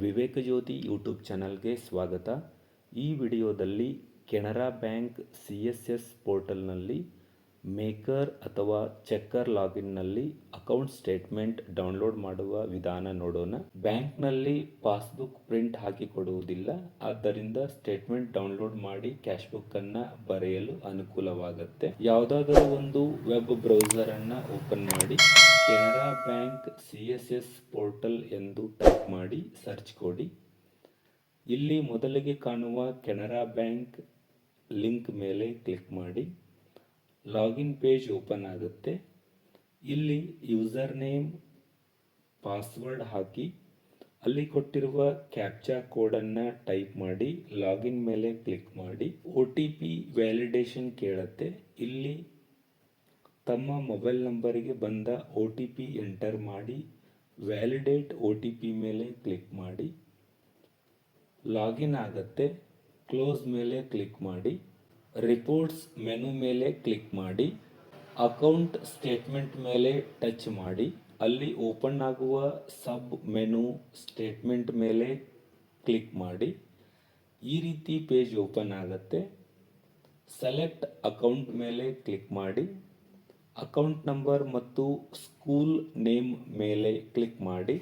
ವಿವೇಕ ಜ್ಯೋತಿ YouTube ಚಾನಲ್ಗೆ ಸ್ವಾಗತ. ಈ ವಿಡಿಯೋದಲ್ಲಿ Canara bank C S S ಪೋರ್ಟಲ್ನಲ್ಲಿ ಮೇಕರ್ ಅಥವಾ ಚೆಕ್ಕರ್ ಲಾಗಿನ್ನಲ್ಲಿ ಅಕೌಂಟ್ ಸ್ಟೇಟ್ಮೆಂಟ್ ಡೌನ್ಲೋಡ್ ಮಾಡುವ ವಿಧಾನ ನೋಡೋಣ. ಬ್ಯಾಂಕ್ನಲ್ಲಿ ಪಾಸ್ಬುಕ್ ಪ್ರಿಂಟ್ ಹಾಕಿ ಕೊಡುವುದಿಲ್ಲ ಆದ್ದರಿಂದ ಸ್ಟೇಟ್ಮೆಂಟ್ ಡೌನ್ಲೋಡ್ ಮಾಡಿ ಕ್ಯಾಶ್ ಬುಕ್ ಅನ್ನ ಬರೆಯಲು ಅನುಕೂಲವಾಗುತ್ತೆ. ಯಾವುದಾದರೂ ಒಂದು ವೆಬ್ ಬ್ರೌಸರ್ ಅನ್ನ ಓಪನ್ ಮಾಡಿ, Canara bank C S S portal ಎಂದು ಟೈಪ್ ಮಾಡಿ ಸರ್ಚ್ ಕೊಡಿ. ಇಲ್ಲಿ ಮೊದಲಿಗೆ ಕಾಣುವ ಕೆನರಾ ಬ್ಯಾಂಕ್ ಲಿಂಕ್ ಮೇಲೆ ಕ್ಲಿಕ್ ಮಾಡಿ. ಲಾಗಿನ್ ಪೇಜ್ ಓಪನ್ ಆಗುತ್ತೆ. ಇಲ್ಲಿ ಯೂಸರ್ ನೇಮ್, ಪಾಸ್ವರ್ಡ್ ಹಾಕಿ, ಅಲ್ಲಿ ಕೊಟ್ಟಿರುವ ಕ್ಯಾಪ್ಚಾ ಕೋಡನ್ನು ಟೈಪ್ ಮಾಡಿ, ಲಾಗಿನ್ ಮೇಲೆ ಕ್ಲಿಕ್ ಮಾಡಿ, ಒ ಟಿ ಪಿ ವ್ಯಾಲಿಡೇಷನ್ ಕೇಳುತ್ತೆ. ಇಲ್ಲಿ ತಮ್ಮ ಮೊಬೈಲ್ ನಂಬರಿಗೆ ಬಂದ ಒ ಟಿ ಪಿ ಎಂಟರ್ ಮಾಡಿ, ವ್ಯಾಲಿಡೇಟ್ ಒ ಟಿ ಪಿ ಮೇಲೆ ಕ್ಲಿಕ್ ಮಾಡಿ, ಲಾಗಿನ್ ಆಗುತ್ತೆ. ಕ್ಲೋಸ್ ಮೇಲೆ ಕ್ಲಿಕ್ ಮಾಡಿ ರಿಪೋರ್ಟ್ಸ್ ಮೆನು ಮೇಲೆ ಕ್ಲಿಕ್ ಮಾಡಿ ಅಕೌಂಟ್ ಸ್ಟೇಟ್ಮೆಂಟ್ ಮೇಲೆ ಟಚ್ ಮಾಡಿ, ಅಲ್ಲಿ ಓಪನ್ ಆಗುವ ಸಬ್ ಮೆನು ಸ್ಟೇಟ್ಮೆಂಟ್ ಮೇಲೆ ಕ್ಲಿಕ್ ಮಾಡಿ, ಈ ರೀತಿ ಪೇಜ್ ಓಪನ್ ಆಗುತ್ತೆ. ಸೆಲೆಕ್ಟ್ ಅಕೌಂಟ್ ಮೇಲೆ ಕ್ಲಿಕ್ ಮಾಡಿ ಅಕೌಂಟ್ ನಂಬರ್ ಮತ್ತು ಸ್ಕೂಲ್ ನೇಮ್ ಮೇಲೆ ಕ್ಲಿಕ್ ಮಾಡಿ,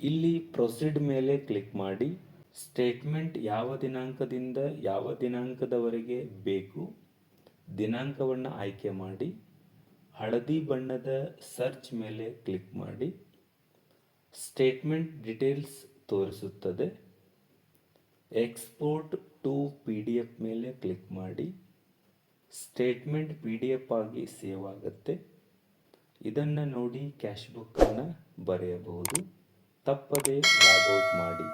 ಇಲ್ಲಿ ಪ್ರೊಸೀಡ್ ಮೇಲೆ ಕ್ಲಿಕ್ ಮಾಡಿ ಸ್ಟೇಟ್ಮೆಂಟ್ ಯಾವ ದಿನಾಂಕದಿಂದ ಯಾವ ದಿನಾಂಕದವರೆಗೆ ಬೇಕು, ದಿನಾಂಕವನ್ನು ಆಯ್ಕೆ ಮಾಡಿ, ಹಳದಿ ಬಣ್ಣದ ಸರ್ಚ್ ಮೇಲೆ ಕ್ಲಿಕ್ ಮಾಡಿ ಸ್ಟೇಟ್ಮೆಂಟ್ ಡೀಟೇಲ್ಸ್ ತೋರಿಸುತ್ತದೆ export to P D F ಮೇಲೆ ಕ್ಲಿಕ್ ಮಾಡಿ ಸ್ಟೇಟ್ಮೆಂಟ್ ಪಿ ಡಿ ಎಫ್ ಆಗಿ ಸೇವ್ ಆಗುತ್ತೆ. ಇದನ್ನು ನೋಡಿ ಕ್ಯಾಶ್ ಬುಕ್ಕನ್ನು ಬರೆಯಬಹುದು. ತಪ್ಪದೇ ಲಾಗೌಟ್ ಮಾಡಿ.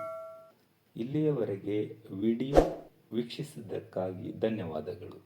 ಇಲ್ಲಿಯವರೆಗೆ ವಿಡಿಯೋ ವೀಕ್ಷಿಸಿದ್ದಕ್ಕಾಗಿ ಧನ್ಯವಾದಗಳು.